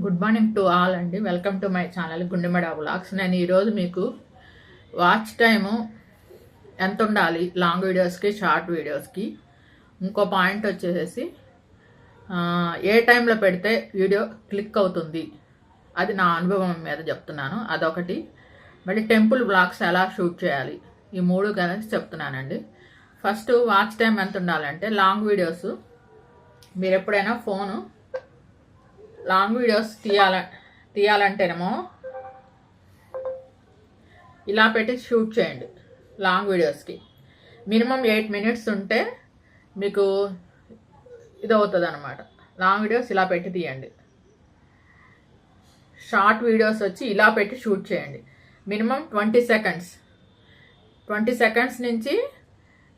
Good morning to all అండి. Welcome to my channel గుండెమడ vlogs నేను ఈరోజు మీకు వాచ్ టైము ఎంత ఉండాలి? లాంగ్ వీడియోస్కి షార్ట్ వీడియోస్కి. ఇంకో పాయింట్ వచ్చేసేసి ఏ టైంలో పెడితే వీడియో క్లిక్ అవుతుంది? అది నా అనుభవం మీద చెప్తున్నాను. అదొకటి. మళ్ళీ టెంపుల్ బ్లాగ్స్ ఎలా షూట్ చేయాలి? ఈ మూడు కలిసి చెప్తున్నానండి. ఫస్ట్ వాచ్ టైం ఎంత ఉండాలంటే లాంగ్ వీడియోస్. మీరు ఎప్పుడైనా ఫోను లాంగ్ వీడియోస్ తీయాల తీయాలంటేనేమో ఇలా పెట్టి షూట్ చేయండి లాంగ్ వీడియోస్కి. మినిమం ఎయిట్ మినిట్స్ ఉంటే మీకు ఇది అవుతుంది అనమాట లాంగ్ వీడియోస్ ఇలా పెట్టి తీయండి. షార్ట్ వీడియోస్ వచ్చి ఇలా పెట్టి షూట్ చేయండి. Minimum twenty seconds. Twenty seconds నుంచి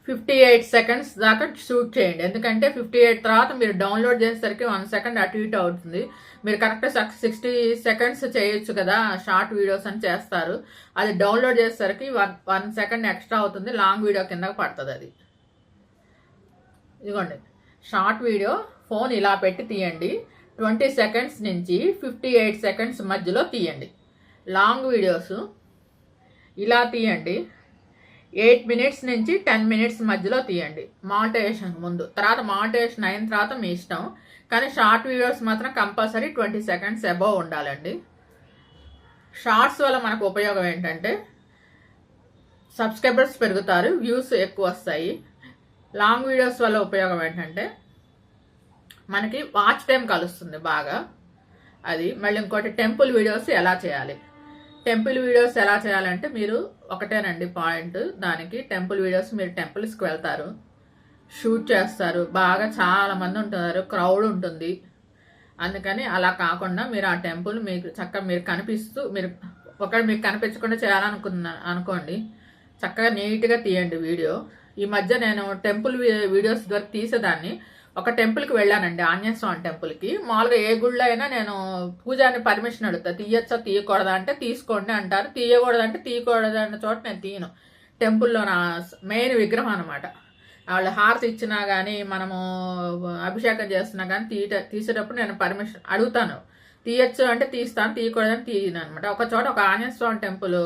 ఫిఫ్టీ ఎయిట్ సెకండ్స్ దాకా షూట్ చేయండి. ఎందుకంటే ఫిఫ్టీ ఎయిట్ తర్వాత మీరు డౌన్లోడ్ చేసేసరికి వన్ సెకండ్ అటు ఇటు అవుతుంది. మీరు కరెక్ట్ సిక్స్టీ సెకండ్స్ చేయొచ్చు కదా షార్ట్ వీడియోస్ అని చేస్తారు. అది డౌన్లోడ్ చేసేసరికి వన్ వన్ సెకండ్ ఎక్స్ట్రా అవుతుంది. లాంగ్ వీడియో కింద పడుతుంది అది. ఇదిగోండి. షార్ట్ వీడియో ఫోన్ ఇలా పెట్టి తీయండి. ట్వంటీ సెకండ్స్ నుంచి ఫిఫ్టీ ఎయిట్ సెకండ్స్ మధ్యలో తీయండి. లాంగ్ వీడియోస్ ఇలా తీయండి. ఎయిట్ మినిట్స్ నుంచి టెన్ మినిట్స్ మధ్యలో తీయండి. మానిటైజేషన్ ముందు. తర్వాత మానిటైజేషన్ అయిన తర్వాత మీ ఇష్టం. కానీ షార్ట్ వీడియోస్ మాత్రం కంపల్సరీ ట్వంటీ సెకండ్స్ అబవ్ ఉండాలండి. షార్ట్స్ వల్ల మనకు ఉపయోగం ఏంటంటే సబ్స్క్రైబర్స్ పెరుగుతారు వ్యూస్ ఎక్కువ వస్తాయి. లాంగ్ వీడియోస్ వల్ల ఉపయోగం ఏంటంటే మనకి వాచ్ టైం కలుస్తుంది బాగా. అది మళ్ళీ ఇంకోటి టెంపుల్ వీడియోస్ ఎలా చేయాలి? టెంపుల్ వీడియోస్ ఎలా చేయాలంటే మీరు ఒకటేనండి పాయింట్. దానికి టెంపుల్ వీడియోస్ మీరు టెంపుల్స్కి వెళ్తారు. షూట్ చేస్తారు. బాగా చాలా మంది ఉంటారు. క్రౌడ్ ఉంటుంది. అందుకని అలా కాకుండా మీరు ఆ టెంపుల్ మీకు చక్కగా మీరు కనిపిస్తూ మీరు ఒకటి మీకు కనిపించకుండా చేయాలనుకున్నా అనుకోండి చక్కగా నీట్గా తీయండి వీడియో. ఈ మధ్య నేను టెంపుల్ వీడియోస్ ద్వారా తీసేదాన్ని. ఒక టెంపుల్కి వెళ్ళానండి ఆంజనేయ స్వామి టెంపుల్కి మామూలుగా ఏ గుళ్ళో అయినా నేను పూజాని పర్మిషన్ అడుగుతా తీయచ్చా తీయకూడదా అంటే తీసుకోండి అంటారు. తీయకూడదంటే తీయకూడదు అన్న చోట నేను తీయను. టెంపుల్లో నా మెయిన్ విగ్రహం అనమాట వాళ్ళు హారతి ఇచ్చినా కానీ మనము అభిషేకం చేస్తున్నా కానీ తీయట తీసేటప్పుడు నేను పర్మిషన్ అడుగుతాను. తీయచ్చు అంటే తీస్తాను తీయకూడదని తీయను అనమాట ఒక చోట ఒక Anjaneya Swami temple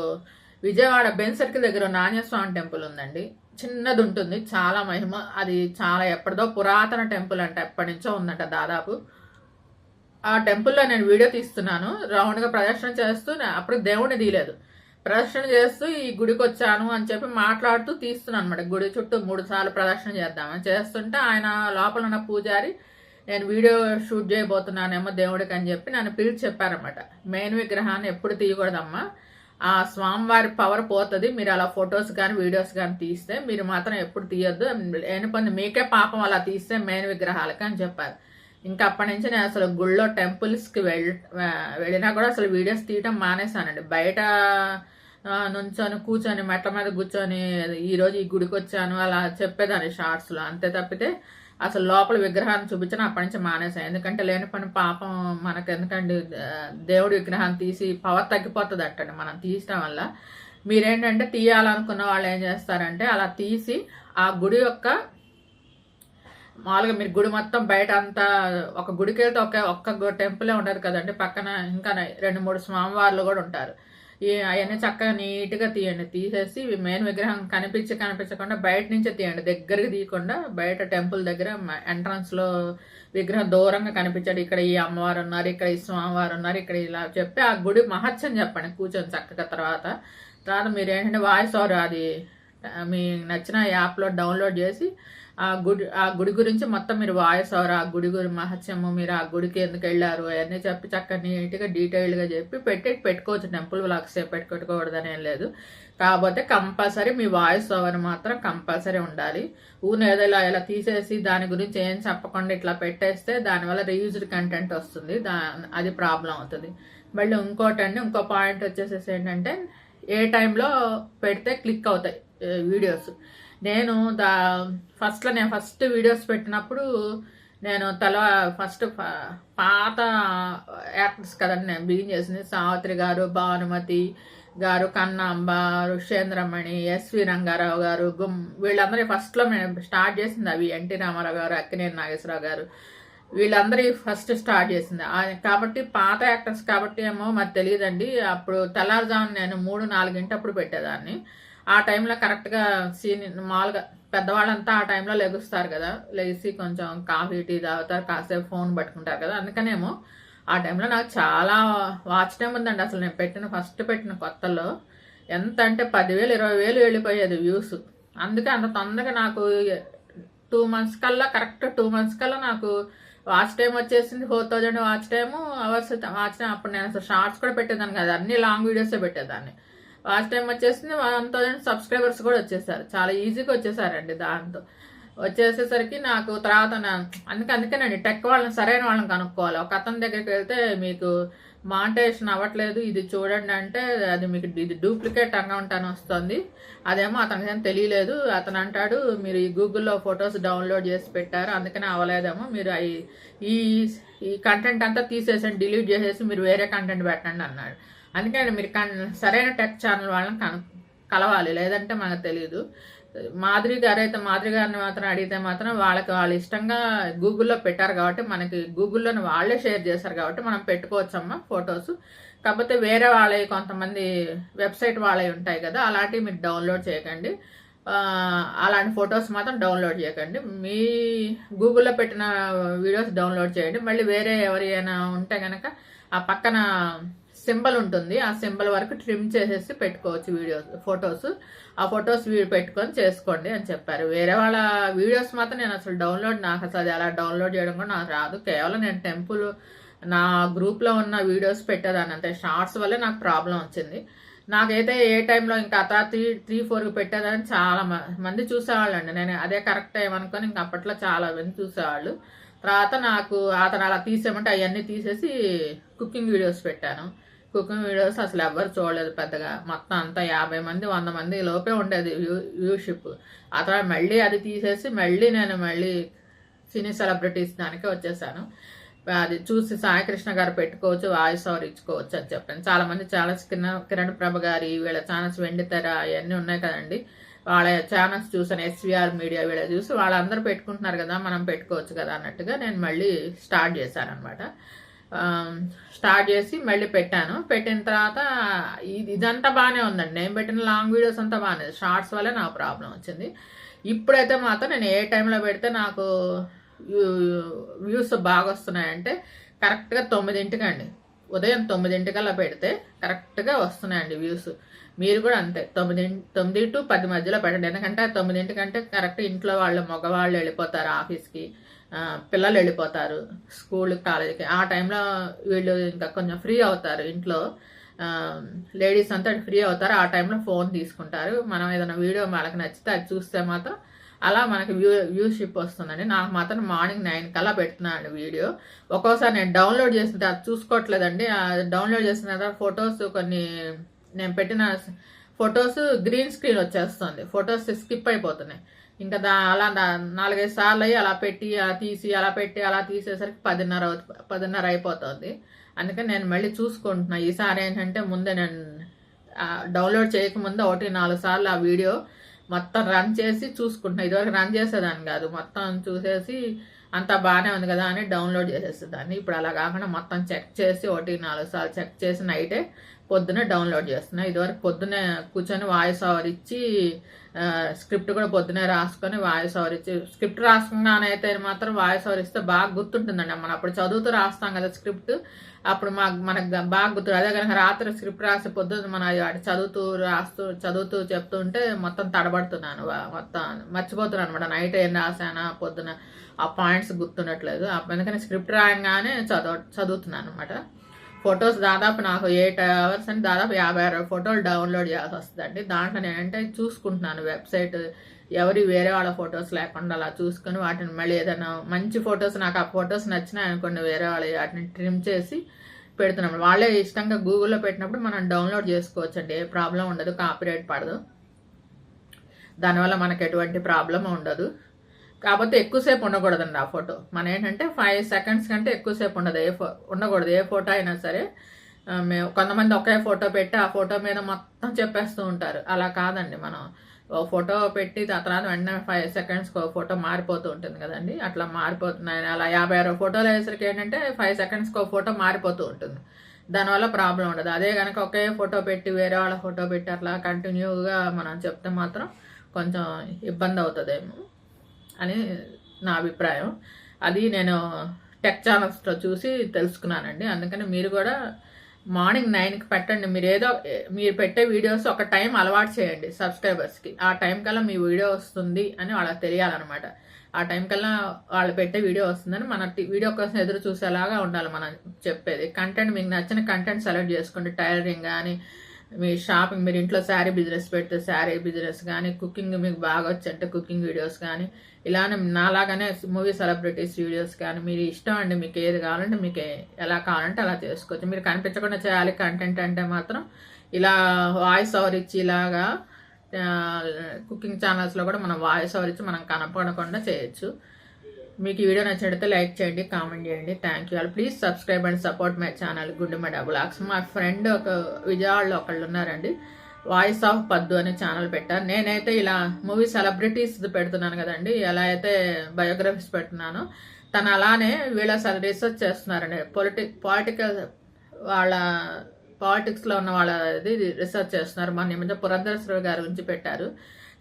Vijayawada Benz circle దగ్గర ఉన్న ఆంజనేయ స్వామి టెంపుల్ ఉందండి. చిన్నది ఉంటుంది చాలా మహిమ. అది చాలా ఎప్పటిదో పురాతన టెంపుల్ అంట ఎప్పటి నుంచో ఉందంట దాదాపు. ఆ టెంపుల్లో నేను వీడియో తీస్తున్నాను. రౌండ్గా ప్రదర్శన చేస్తూ అప్పుడు దేవుడిని తీయలేదు. ప్రదర్శన చేస్తూ ఈ గుడికి వచ్చాను అని చెప్పి మాట్లాడుతూ తీస్తున్నాను అనమాట గుడి చుట్టూ మూడు సార్లు ప్రదర్శన చేద్దామని చేస్తుంటే ఆయన లోపల ఉన్న పూజారి నేను వీడియో షూట్ చేయబోతున్నానేమో దేవుడికి అని చెప్పి నన్ను పిలిచి చెప్పారనమాట మెయిన్ విగ్రహాన్ని ఎప్పుడు తీయకూడదమ్మా. ఆ స్వామివారి పవర్ పోతుంది. మీరు అలా ఫొటోస్ కానీ వీడియోస్ కానీ తీస్తే మీరు మాత్రం ఎప్పుడు తీయొద్దు. ఏనుపంది మీకే పాపం అలా తీస్తే మెయిన్ విగ్రహాలకి అని చెప్పారు. ఇంకా అప్పటి నుంచి నేను అసలు గుళ్ళో టెంపుల్స్కి వెళ్ వెళ్ళినా కూడా అసలు వీడియోస్ తీయటం మానేశానండి. బయట నుంచొని కూర్చొని మెట్ల మీద కూర్చొని ఈరోజు ఈ గుడికి వచ్చాను అలా చెప్పేదాన్ని షార్ట్స్లో అంతే తప్పితే అసలు లోపల విగ్రహాన్ని చూపించిన అప్పటి నుంచి మానేసాను ఎందుకంటే లేని పని పాపం మనకు ఎందుకంటే దేవుడి విగ్రహాన్ని తీసి పవర్ తగ్గిపోతుంది అట్టండి మనం తీసిన వల్ల. మీరేంటంటే తీయాలనుకున్న వాళ్ళు ఏం చేస్తారంటే అలా తీసి ఆ గుడి యొక్క మామూలుగా మీరు గుడి మొత్తం బయట అంతా ఒక గుడికి వెళ్తే ఒక ఒక్క టెంపులే ఉండదు కదండి. పక్కన ఇంకా రెండు మూడు స్వామివార్లు కూడా ఉంటారు. అవన్నీ చక్కగా నీట్గా తీయండి. తీసేసి మెయిన్ విగ్రహం కనిపించి కనిపించకుండా బయట నుంచే తీయండి. దగ్గరికి తీయకుండా బయట టెంపుల్ దగ్గర ఎంట్రన్స్లో విగ్రహం దూరంగా కనిపించాడు. ఇక్కడ ఈ అమ్మవారు ఉన్నారు ఇక్కడ ఈ స్వామివారు ఉన్నారు ఇక్కడ ఇలా చెప్పి ఆ గుడి మహత్యం చెప్పండి. కూర్చొని చక్కగా తర్వాత తర్వాత మీరు ఏంటంటే వాయిస్ ఓవర్ అది మీ నచ్చిన యాప్లో డౌన్లోడ్ చేసి ఆ గుడి ఆ గుడి గురించి మొత్తం మీరు వాయిస్ ఓవర్ ఆ గుడి గురి మహత్యము మీరు ఆ గుడికి ఎందుకు వెళ్ళారు? అవన్నీ చెప్పి చక్కగా నీట్గా డీటెయిల్డ్గా చెప్పి పెట్టి పెట్టుకోవచ్చు. టెంపుల్ వ్లాగ్స్ పెట్టుకోకూడదని ఏం లేదు. కాకపోతే కంపల్సరీ మీ వాయిస్ ఓవర్ మాత్రం కంపల్సరీ ఉండాలి. ఊన ఏదైనా ఇలా ఇలా తీసేసి దాని గురించి ఏం చెప్పకుండా ఇట్లా పెట్టేస్తే దానివల్ల రీయూజ్డ్ కంటెంట్ వస్తుంది. దా అది ప్రాబ్లం అవుతుంది. మళ్ళీ ఇంకోటండి ఇంకో పాయింట్ వచ్చేసేసి ఏంటంటే ఏ టైంలో పెడితే క్లిక్ అవుతాయి వీడియోస్. నేను దా ఫస్ట్లో నేను ఫస్ట్ వీడియోస్ పెట్టినప్పుడు నేను తల ఫస్ట్ పాత యాక్టర్స్ కదండి నేను బిగిన్ చేసింది. సావిత్రి గారు భానుమతి గారు కన్నాంబ ఋషేంద్రమణి ఎస్వి రంగారావు గారు గుమ్ వీళ్ళందరూ ఫస్ట్లో మేము స్టార్ట్ చేసింది అవి ఎన్టీ రామారావు గారు అక్కినేని నాగేశ్వరరావు గారు. వీళ్ళందరి ఫస్ట్ స్టార్ట్ చేసింది. కాబట్టి పాత యాక్టర్స్ కాబట్టి ఏమో మరి తెలియదండి. అప్పుడు తెల్లారుజాము నేను మూడు నాలుగింటప్పుడు పెట్టేదాన్ని. ఆ టైంలో కరెక్ట్గా సీని మామూలుగా పెద్దవాళ్ళంతా ఆ టైంలో లెగుస్తారు కదా. లేచి కొంచెం కాఫీ టీ తాగుతారు కాసేపు ఫోన్ పట్టుకుంటారు కదా. అందుకనేమో ఆ టైంలో నాకు చాలా వాచ్ టైం ఉందండి అసలు. నేను పెట్టిన ఫస్ట్ పెట్టిన కొత్తలో ఎంత అంటే పదివేలు ఇరవై వేలు వెళ్ళిపోయేది వ్యూస్ అందుకే అంత తొందరగా నాకు టూ మంత్స్ కల్లా కరెక్ట్ టూ మంత్స్ కల్లా నాకు వాచ్ టైం వచ్చేసింది. Four thousand watch time hours watch time అప్పుడు నేను అసలు షార్ట్స్ కూడా పెట్టేదాన్ని కదా. అన్ని లాంగ్ వీడియోసే పెట్టేదాన్ని. వాచ్ టైం వచ్చేసింది వన్ థౌజండ్ సబ్స్క్రైబర్స్ కూడా వచ్చేసారు. చాలా ఈజీగా వచ్చేసారండి దాంతో. వచ్చేసేసరికి నాకు తర్వాత అందుకే అందుకేనండి టెక్ వాళ్ళని సరైన వాళ్ళని కనుక్కోవాలి. ఒక అతని దగ్గరికి వెళ్తే మీకు మాంటేషన్ అవ్వట్లేదు ఇది చూడండి అంటే అది మీకు ఇది డూప్లికేట్ అకౌంట్ అని వస్తుంది. అదేమో అతనికి ఏం తెలియలేదు. అతను అంటాడు మీరు ఈ గూగుల్లో ఫొటోస్ డౌన్లోడ్ చేసి పెట్టారు అందుకనే అవ్వలేదేమో. మీరు అయి ఈ ఈ కంటెంట్ అంతా తీసేసండి డిలీట్ చేసేసి మీరు వేరే కంటెంట్ పెట్టండి అన్నాడు. అందుకని మీరు సరైన టెక్ ఛానల్ వాళ్ళని కను కలవాలి. లేదంటే మనకు తెలియదు మాధురి గారు అయితే మాధురి గారిని మాత్రం అడిగితే మాత్రం వాళ్ళకి వాళ్ళు ఇష్టంగా గూగుల్లో పెట్టారు కాబట్టి మనకి గూగుల్లోని వాళ్ళే షేర్ చేశారు కాబట్టి మనం పెట్టుకోవచ్చమ్మా ఫొటోస్. కాకపోతే వేరే వాళ్ళవి కొంతమంది వెబ్సైట్ వాళ్ళవి ఉంటాయి కదా అలాంటివి మీరు డౌన్లోడ్ చేయకండి. అలాంటి ఫొటోస్ మాత్రం డౌన్లోడ్ చేయకండి. మీ గూగుల్లో పెట్టిన వీడియోస్ డౌన్లోడ్ చేయండి. మళ్ళీ వేరే ఎవరైనా ఉంటే కనుక ఆ పక్కన సింబల్ ఉంటుంది. ఆ సింబల్ వరకు ట్రిమ్ చేసేసి పెట్టుకోవచ్చు వీడియోస్ ఫొటోస్. ఆ ఫొటోస్ పెట్టుకొని చేసుకోండి అని చెప్పారు. వేరే వాళ్ళ వీడియోస్ మాత్రం నేను అసలు డౌన్లోడ్ నాకు అసలు అది అలా డౌన్లోడ్ చేయడం కూడా నాకు రాదు. కేవలం నేను టెంపుల్ నా గ్రూప్లో ఉన్న వీడియోస్ పెట్టేదాన్ని అంతే. షార్ట్స్ వల్లే నాకు ప్రాబ్లం వచ్చింది. నాకైతే ఏ టైంలో ఇంకా అత త్రీ త్రీ ఫోర్కి పెట్టేదని చాలా మ- మంది చూసేవాళ్ళండి. నేను అదే కరెక్ట్ టైం ఏమనుకొని ఇంకా అప్పట్లో చాలా మంది చూసేవాళ్ళు. తర్వాత నాకు అతను అలా తీసేయమంటే అవన్నీ తీసేసి కుకింగ్ వీడియోస్ పెట్టాను. కుకింగ్ వీడియోస్ అసలు ఎవ్వరు చూడలేదు పెద్దగా. మొత్తం అంతా యాభై మంది వంద మంది లోపే ఉండేది వ్యూ వ్యూషిప్. ఆ తర్వాత మళ్ళీ అది తీసేసి మళ్ళీ నేను మళ్ళీ సినీ సెలబ్రిటీస్ దానికే వచ్చేసాను. అది చూసి సాయికృష్ణ గారు పెట్టుకోవచ్చు వాయిస్ ఓవర్ ఇచ్చుకోవచ్చు అని చెప్పాను. చాలామంది చాలా కిరణ్ కిరణ్ ప్రభ గారి వీళ్ళ ఛానల్స్ వెండితెర అవన్నీ ఉన్నాయి కదండి. వాళ్ళ ఛానల్స్ చూసాను ఎస్విఆర్ మీడియా వీళ్ళ చూసి వాళ్ళందరూ పెట్టుకుంటున్నారు కదా మనం పెట్టుకోవచ్చు కదా అన్నట్టుగా నేను మళ్ళీ స్టార్ట్ చేశాను అనమాట స్టార్ట్ చేసి మళ్ళీ పెట్టాను. పెట్టిన తర్వాత ఇది ఇదంతా బాగానే ఉందండి. నేను పెట్టిన లాంగ్ వీడియోస్ అంతా బాగానే షార్ట్స్ వల్లే నాకు ప్రాబ్లం వచ్చింది. ఇప్పుడైతే మాత్రం నేను ఏ టైంలో పెడితే నాకు వ్యూస్ బాగా వస్తున్నాయంటే కరెక్ట్గా తొమ్మిదింటికండి. ఉదయం తొమ్మిదింటికల్లా పెడితే కరెక్ట్గా వస్తున్నాయండి వ్యూస్ మీరు కూడా అంతే. తొమ్మిది తొమ్మిది టు పది మధ్యలో పెట్టండి. ఎందుకంటే తొమ్మిదింటికంటే కరెక్ట్ ఇంట్లో వాళ్ళు మగవాళ్ళు వెళ్ళిపోతారు ఆఫీస్కి పిల్లలు వెళ్ళిపోతారు స్కూల్ కాలేజీకి. ఆ టైంలో వీళ్ళు ఇంకా కొంచెం ఫ్రీ అవుతారు ఇంట్లో. లేడీస్ అంతా ఫ్రీ అవుతారు. ఆ టైంలో ఫోన్ తీసుకుంటారు. మనం ఏదైనా వీడియో వాళ్ళకి నచ్చితే అది చూస్తే మాత్రం అలా మనకి వ్యూ వ్యూషిప్ వస్తుందండి. నాకు మాత్రం మార్నింగ్ నైన్ కల్లా పెడుతున్నాను వీడియో ఒక్కోసారి నేను డౌన్లోడ్ చేసిన అది చూసుకోవట్లేదండి. డౌన్లోడ్ చేసిన తర్వాత ఫొటోస్ కొన్ని నేను పెట్టిన ఫొటోస్ గ్రీన్ స్క్రీన్ వచ్చేస్తుంది. ఫొటోస్ స్కిప్ అయిపోతున్నాయి. ఇంకా దా అలా నాలుగైదు సార్లు అయ్యి అలా పెట్టి అలా తీసి అలా పెట్టి అలా తీసేసరికి పదిన్నర పదిన్నర అయిపోతుంది. అందుకని నేను మళ్ళీ చూసుకుంటున్నా. ఈసారి ఏంటంటే ముందే నేను డౌన్లోడ్ చేయకముందే ఒకటి నాలుగు సార్లు ఆ వీడియో మొత్తం రన్ చేసి చూసుకుంటున్నా. ఇదివరకు రన్ చేసేదాన్ని కాదు. మొత్తం చూసేసి అంతా బాగానే ఉంది కదా అని డౌన్లోడ్ చేసేసేదాన్ని. ఇప్పుడు అలా కాకుండా మొత్తం చెక్ చేసి ఒకటి నాలుగు సార్లు చెక్ చేసి నైటే పొద్దున డౌన్లోడ్ చేస్తున్నా. ఇదివరకు పొద్దునే కూర్చొని వాయిస్ ఓవర్ ఇచ్చి స్క్రిప్ట్ కూడా పొద్దునే రాసుకొని వాయిస్ ఓవర్ ఇచ్చి స్క్రిప్ట్ రాసుకున్నానైతే మాత్రం వాయిస్ ఓవర్ ఇస్తే బాగా గుర్తుంటుందండి మనం అప్పుడు చదువుతూ రాస్తాం కదా స్క్రిప్ట్. అప్పుడు మా మనకు బాగా గుర్తు అదే కనుక రాత్రి స్క్రిప్ట్ రాసి పొద్దున్న మన వాటి చదువుతూ రాస్తూ చదువుతూ చెప్తుంటే మొత్తం తడబడుతున్నాను. మొత్తం మర్చిపోతున్నాను అనమాట నైట్ ఏం రాసానా పొద్దున ఆ పాయింట్స్ గుర్తుండట్లేదు. అప్పుడు ఎందుకంటే స్క్రిప్ట్ రాయంగానే చదువు చదువుతున్నాను అనమాట ఫొటోస్ దాదాపు నాకు ఎయిట్ అవర్స్ అని దాదాపు యాభై అరవై ఫోటోలు డౌన్లోడ్ చేయాల్సి వస్తుందండి. దాంట్లో నేనంటే చూసుకుంటున్నాను వెబ్సైట్ ఎవరి వేరే వాళ్ళ ఫొటోస్ లేకుండా అలా చూసుకొని వాటిని మళ్ళీ ఏదైనా మంచి ఫొటోస్ నాకు ఆ ఫొటోస్ నచ్చినాయి అనుకోండి వేరే వాళ్ళ వాటిని ట్రిమ్ చేసి పెడుతున్నాం. వాళ్ళే ఇష్టంగా గూగుల్లో పెట్టినప్పుడు మనం డౌన్లోడ్ చేసుకోవచ్చండి. ఏ ప్రాబ్లం ఉండదు కాపీరైట్ పడదు. దానివల్ల మనకు ఎటువంటి ప్రాబ్లం ఉండదు. కాకపోతే ఎక్కువసేపు ఉండకూడదండి ఆ ఫోటో. మన ఏంటంటే ఫైవ్ సెకండ్స్ కంటే ఎక్కువసేపు ఉండదు. ఏ ఫో ఉండకూడదు. ఏ ఫోటో అయినా సరే మేము కొంతమంది ఒకే ఫోటో పెట్టి ఆ ఫోటో మీద మొత్తం చెప్పేస్తూ ఉంటారు. అలా కాదండి. మనం ఓ ఫోటో పెట్టి ఆ తర్వాత వెంటనే ఫైవ్ సెకండ్స్కి ఒక ఫోటో మారిపోతూ ఉంటుంది కదండి. అట్లా మారిపోతున్నాయి. అలా యాభై అరవై ఫోటోలు వేసరికి ఏంటంటే ఫైవ్ సెకండ్స్కి ఒక ఫోటో మారిపోతూ ఉంటుంది. దానివల్ల ప్రాబ్లం ఉండదు. అదే కనుక ఒకే ఫోటో పెట్టి వేరే వాళ్ళ ఫోటో పెట్టి అట్లా కంటిన్యూగా మనం చెప్తే మాత్రం కొంచెం ఇబ్బంది అవుతుందేమో. అని నా అభిప్రాయం. అది నేను టెక్ ఛానల్స్లో చూసి తెలుసుకున్నానండి. అందుకని మీరు కూడా మార్నింగ్ నైన్కి పెట్టండి. మీరు ఏదో మీరు పెట్టే వీడియోస్ ఒక టైం అలవాటు చేయండి సబ్స్క్రైబర్స్కి. ఆ టైం కల్లా మీ వీడియో వస్తుంది అని వాళ్ళకి తెలియాలన్నమాట. ఆ టైం కల్లా వాళ్ళు పెట్టే వీడియో వస్తుందని మన వీడియో కోసం ఎదురు చూసేలాగా ఉండాలి మనం చెప్పేది. కంటెంట్ మీకు నచ్చిన కంటెంట్ సెలెక్ట్ చేసుకోండి. టైలరింగ్ కానీ మీ షాపింగ్ మీరు ఇంట్లో శారీ బిజినెస్ పెడితే శారీ బిజినెస్ కానీ కుకింగ్ మీకు బాగా వచ్చంటే కుకింగ్ వీడియోస్ కానీ ఇలానే నాలాగానే మూవీ సెలబ్రిటీస్ వీడియోస్ కానీ మీరు ఇష్టం అండి మీకు ఏది కావాలంటే మీకు ఎలా కావాలంటే అలా చేసుకోవచ్చు. మీరు కనిపించకుండా చేయాలి కంటెంట్ అంటే మాత్రం ఇలా వాయిస్ ఓవర్ ఇచ్చి ఇలాగా కుకింగ్ ఛానల్స్లో కూడా మనం వాయిస్ ఓవర్ ఇచ్చి మనం కనపడకుండా చేయొచ్చు. మీకు వీడియో నచ్చినట్లయితే లైక్ చేయండి కామెంట్ చేయండి. Thank you please subscribe and support my channel గుండెమ డబులాక్స్ మా ఫ్రెండ్ ఒక విజయవాడలో ఒకళ్ళు ఉన్నారండి. వాయిస్ ఆఫ్ పద్దు అనే ఛానల్ పెట్టారు. నేనైతే ఇలా మూవీ సెలబ్రిటీస్ పెడుతున్నాను కదండి. ఎలా అయితే బయోగ్రఫీస్ పెడుతున్నానో. తను అలానే వీళ్ళ రీసెర్చ్ చేస్తున్నారండి. పొలిటి పాలిటికల్ వాళ్ళ పాలిటిక్స్లో ఉన్న వాళ్ళ ఇది రీసెర్చ్ చేస్తున్నారు. మన ఈ మధ్య గారి గురించి పెట్టారు.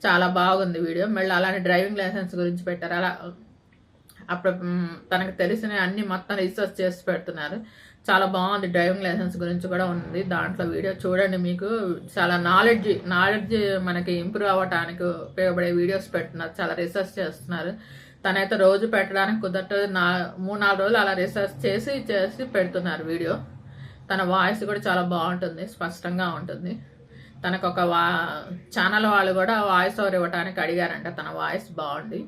చాలా బాగుంది వీడియో. మళ్ళీ అలానే డ్రైవింగ్ లైసెన్స్ గురించి పెట్టారు. అలా అప్పుడు తనకు తెలిసిన అన్ని మొత్తం రీసెర్చ్ చేసి పెడుతున్నారు. చాలా బాగుంది డ్రైవింగ్ లైసెన్స్ గురించి కూడా ఉంది. దాంట్లో వీడియో చూడండి మీకు. చాలా నాలెడ్జ్ నాలెడ్జ్ మనకి ఇంప్రూవ్ అవ్వడానికి ఉపయోగపడే వీడియోస్ పెడుతున్నారు. చాలా రీసెర్చ్ చేస్తున్నారు. తనైతే రోజు పెట్టడానికి కుదరదు. నా మూడు నాలుగు రోజులు అలా రీసెర్చ్ చేసి చేసి పెడుతున్నారు వీడియో తన వాయిస్ కూడా చాలా బాగుంటుంది. స్పష్టంగా ఉంటుంది. తనకు ఒక వా ఛానల్ వాళ్ళు కూడా వాయిస్ ఓవర్ ఇవ్వడానికి అడిగారంట. తన వాయిస్ బాగుంది.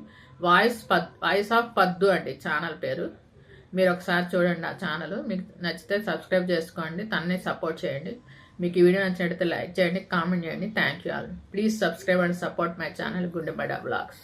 వాయిస్ పద్ వాయిస్ ఆఫ్ పద్దు అండి ఛానల్ పేరు. మీరు ఒకసారి చూడండి ఆ ఛానల్. మీకు నచ్చితే సబ్స్క్రైబ్ చేసుకోండి తన్నే సపోర్ట్ చేయండి. మీకు ఈ వీడియో నచ్చినట్లయితే లైక్ చేయండి కామెంట్ చేయండి. Thank you all. Please subscribe and support my channel గుండెబడ blogs.